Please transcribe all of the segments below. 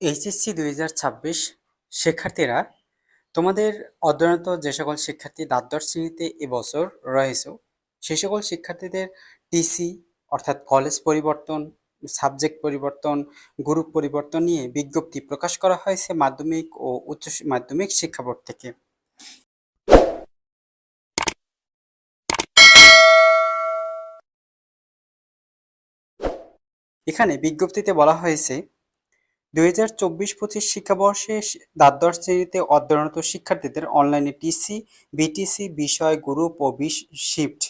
HSC দুই হাজার ছাব্বিশ শিক্ষার্থীরা তোমাদের অধ্যয়নরত যে সকল শিক্ষার্থী দ্বাদশ শ্রেণীতে এবছর রয়েছে, সে সকল শিক্ষার্থীদের টিসি অর্থাৎ কলেজ পরিবর্তন, সাবজেক্ট পরিবর্তন, গ্রুপ পরিবর্তন নিয়ে বিজ্ঞপ্তি প্রকাশ করা হয়েছে মাধ্যমিক ও উচ্চ মাধ্যমিক শিক্ষা বোর্ড থেকে। এখানে বিজ্ঞপ্তিতে বলা হয়েছে দুই হাজার চব্বিশ পঁচিশ শিক্ষাবর্ষে দ্বাদশ শ্রেণীতে অধ্যয়নরত শিক্ষার্থীদের অনলাইনে টিসি বিটিসি বিষয় গ্রুপ ও বিশ শিফট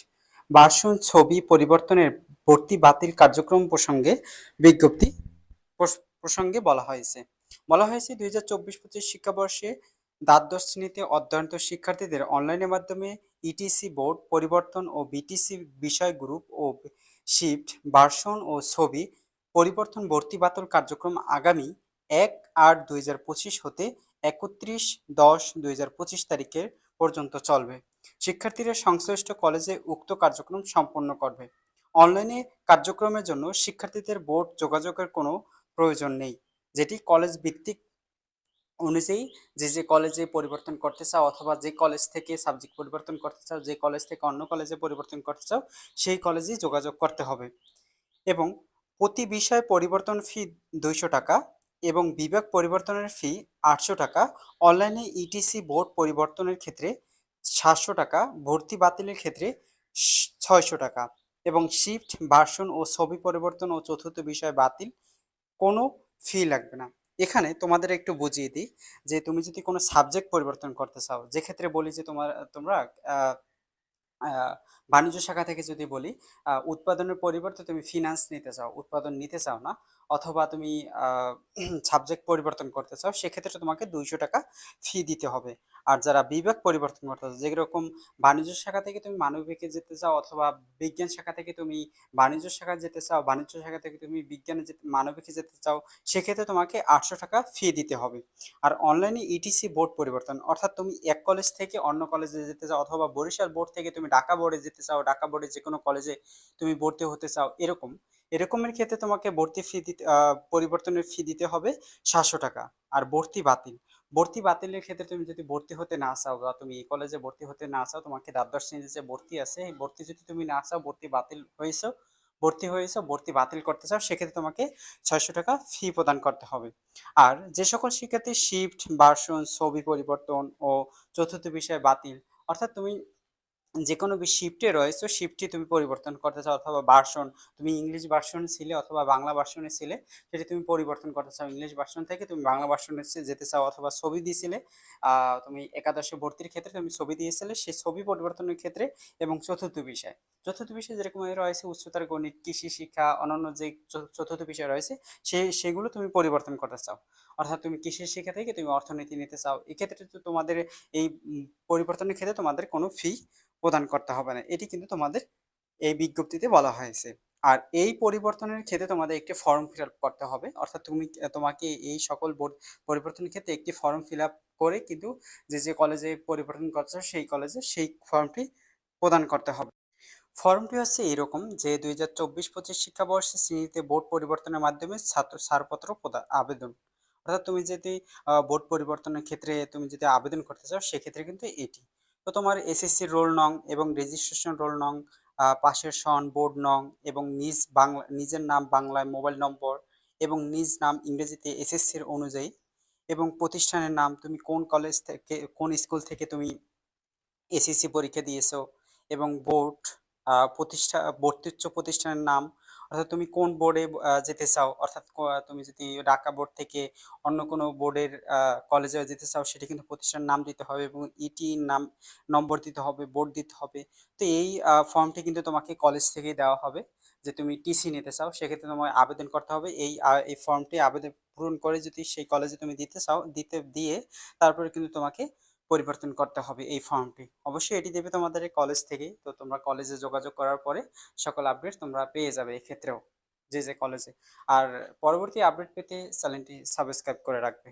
ভার্সন ছবি পরিবর্তনের ভর্তি বাতিল কার্যক্রম প্রসঙ্গে বিজ্ঞপ্তি প্রস- প্রসঙ্গে বলা হয়েছে। বলা হয়েছে দুই হাজার চব্বিশ পঁচিশ শিক্ষাবর্ষে দ্বাদশ শ্রেণীতে অধ্যয়নরত শিক্ষার্থীদের অনলাইনের মাধ্যমে ইটিসি বোর্ড পরিবর্তন ও বিটিসি বিষয় গ্রুপ ও শিফট ভার্সন ও ছবি পরিবর্তন ভর্তি বাতল কার্যক্রম আগামী এক আট দুই হাজার পঁচিশ হতে একত্রিশ দশ দুই হাজার পঁচিশ তারিখের পর্যন্ত চলবে। শিক্ষার্থীরা সংশ্লিষ্ট কলেজে উক্ত কার্যক্রম সম্পন্ন করবে। অনলাইনে কার্যক্রমের জন্য শিক্ষার্থীদের বোর্ড যোগাযোগের কোনো প্রয়োজন নেই, যেটি কলেজ ভিত্তিক অনুযায়ী যে যে কলেজে পরিবর্তন করতে চাও অথবা যে কলেজ থেকে সাবজেক্ট পরিবর্তন করতে চাও, যে কলেজ থেকে অন্য কলেজে পরিবর্তন করতে চাও, সেই কলেজেই যোগাযোগ করতে হবে। এবং প্রতি বিষয় পরিবর্তন ফি দুইশো টাকা এবং বিভাগ পরিবর্তনের ফি আটশো টাকা। অনলাইনে ইটিসি বোর্ড পরিবর্তনের ক্ষেত্রে সাতশো টাকা, ভর্তি বাতিলের ক্ষেত্রে ছয়শো টাকা এবং শিফট ভার্সন ও ছবি পরিবর্তন ও চতুর্থ বিষয় বাতিল কোনো ফি লাগবে না। এখানে তোমাদের একটু বুঝিয়ে দিই যে তুমি যদি কোনো সাবজেক্ট পরিবর্তন করতে চাও যে ক্ষেত্রে বলি যে তোমার, তোমরা বাণিজ্য শাখা থেকে যদি বলি উৎপাদনের পরিবর্তে তুমি ফিনান্স নিতে চাও, উৎপাদন নিতে চাও না, অথবা তুমি সাবজেক্ট পরিবর্তন করতে চাও, সেক্ষেত্রে তোমাকে দুইশো টাকা ফি দিতে হবে। আর যারা বিভাগ পরিবর্তন করতে চাও যেরকম বাণিজ্য শাখা থেকে তুমি মানবিকে যেতে চাও অথবা বিজ্ঞান শাখা থেকে তুমি বাণিজ্য শাখায় যেতে চাও, বাণিজ্য শাখা থেকে তুমি বিজ্ঞানে যেতে, মানবিকে যেতে চাও, সেক্ষেত্রে তোমাকে আটশো টাকা ফি দিতে হবে। আর অনলাইনে ইটিসি বোর্ড পরিবর্তন, অর্থাৎ তুমি এক কলেজ থেকে অন্য কলেজে যেতে চাও অথবা বরিশাল বোর্ড থেকে তুমি ঢাকা বোর্ডে যেতে চাও, ঢাকা বোর্ডে যে কোনো কলেজে তুমি ভর্তি হতে চাও, এরকম। এরকমের ক্ষেত্রে তোমাকে ভর্তি ফি দিতে পরিবর্তনের ফি দিতে হবে সাতশো টাকা। আর ভর্তি বাতিল ভর্তি বাতিলের ক্ষেত্রে তুমি যদি ভর্তি হতে না চাও বা তুমি এই কলেজে ভর্তি হতে না চাও, তোমাকে দ্বাদশ শ্রেণীতে যে ভর্তি আছে, এই ভর্তি যদি তুমি না চাও, ভর্তি বাতিল হয়েছো, ভর্তি হয়েছে, ভর্তি বাতিল করতে চাও, সেক্ষেত্রে তোমাকে ছয়শো টাকা ফি প্রদান করতে হবে। আর যে সকল শিক্ষার্থী শিফট ভার্সন ছবি পরিবর্তন ও চতুর্থ বিষয় বাতিল, অর্থাৎ তুমি যে কোনো শিফটে রয়েছে শিফটটি তুমি পরিবর্তন করতে চাও অথবা ভার্সন তুমি ইংলিশ ভার্সন ছিলে অথবা বাংলা ভার্সনে ছিলে, সেটি তুমি পরিবর্তন করতে চাও ইংলিশ ভার্সন থেকে, তুমি বাংলা ভার্সনে যেতে চাও অথবা ছবি দিয়েছিলে তুমি একাদশে ভর্তির ক্ষেত্রে তুমি ছবি দিয়েছিলে সেই ছবি পরিবর্তনের ক্ষেত্রে এবং চতুর্থ বিষয়। চতুর্থ বিষয় যেরকম রয়েছে, উচ্চতর গণিত, কৃষি শিক্ষা, অন্যান্য যে চতুর্থ বিষয় রয়েছে সেই সেগুলো তুমি পরিবর্তন করতে চাও। অর্থাৎ তুমি কৃষি শিক্ষা থেকে তুমি অর্থনীতি নিতে চাও, এক্ষেত্রে তো তোমাদের এই পরিবর্তনের ক্ষেত্রে তোমাদের কোনো ফি প্রদান করতে হবে না। এটি কিন্তু তোমাদের এই বিজ্ঞপ্তিতে বলা হয়েছে। আর এই পরিবর্তনের ক্ষেত্রে তোমাদের একটি ফর্ম ফিল করতে হবে। অর্থাৎ তুমি, তোমাকে এই সকল বোর্ড পরিবর্তনের ক্ষেত্রে একটি ফর্ম ফিল করে কিন্তু যে যে কলেজে পরিবর্তন করছ, সেই কলেজে সেই ফর্মটি প্রদান করতে হবে। ফর্মটি হচ্ছে এরকম যে, দুই হাজার চব্বিশ পঁচিশ শিক্ষাবর্ষে শ্রেণীতে বোর্ড পরিবর্তনের মাধ্যমে ছাত্র ছাড়পত্র আবেদন। অর্থাৎ তুমি যদি বোর্ড পরিবর্তনের ক্ষেত্রে তুমি যদি আবেদন করতে চাও, সেক্ষেত্রে কিন্তু এটি। তো তোমার এসএসসি রোল নং এবং রেজিস্ট্রেশন রোল নং পাশের সন বোর্ড নং এবং নিজ বাংলা, নিজের নাম, বাংলায় মোবাইল নম্বর এবং নিজ নাম ইংরেজিতে এসএসসির অনুযায়ী এবং প্রতিষ্ঠানের নাম তুমি কোন কলেজ থেকে, কোন স্কুল থেকে তুমি এসএসসি পরীক্ষা দিয়েছ এবং বোর্ড প্রতিষ্ঠা, ভর্তি উচ্চ প্রতিষ্ঠানের নাম অর্থাৎ তুমি কোন বোর্ডে যেতে চাও? অর্থাৎ তুমি যদি ঢাকা বোর্ড থেকে অন্য কোনো বোর্ডের কলেজে যেতে চাও, সেটা কিন্তু প্রতিষ্ঠানের নাম দিতে হবে এবং ইটি নাম, নম্বর দিতে হবে বোর্ড দিতে হবে। তো এই ফর্মটি কিন্তু তোমাকে কলেজ থেকেই দেওয়া হবে। যে তুমি টিসি নিতে চাও, সেক্ষেত্রে তোমায় আবেদন করতে হবে। এই এই ফর্মটি আবেদন পূরণ করে যদি সেই কলেজে তুমি দিতে চাও, দিতে, দিয়ে তারপরে কিন্তু তোমাকে পরিবর্তন করতে হবে এই ফর্মটি। অবশ্যই এটি দেবে তোমাদের কলেজ থেকেই তো তোমরা কলেজে যোগাযোগ করার পরে সকল আপডেট তোমরা পেয়ে যাবে এক্ষেত্রেও, যে যে কলেজে আর পরবর্তী আপডেট পেতে চ্যানেলটি সাবস্ক্রাইব করে রাখবে।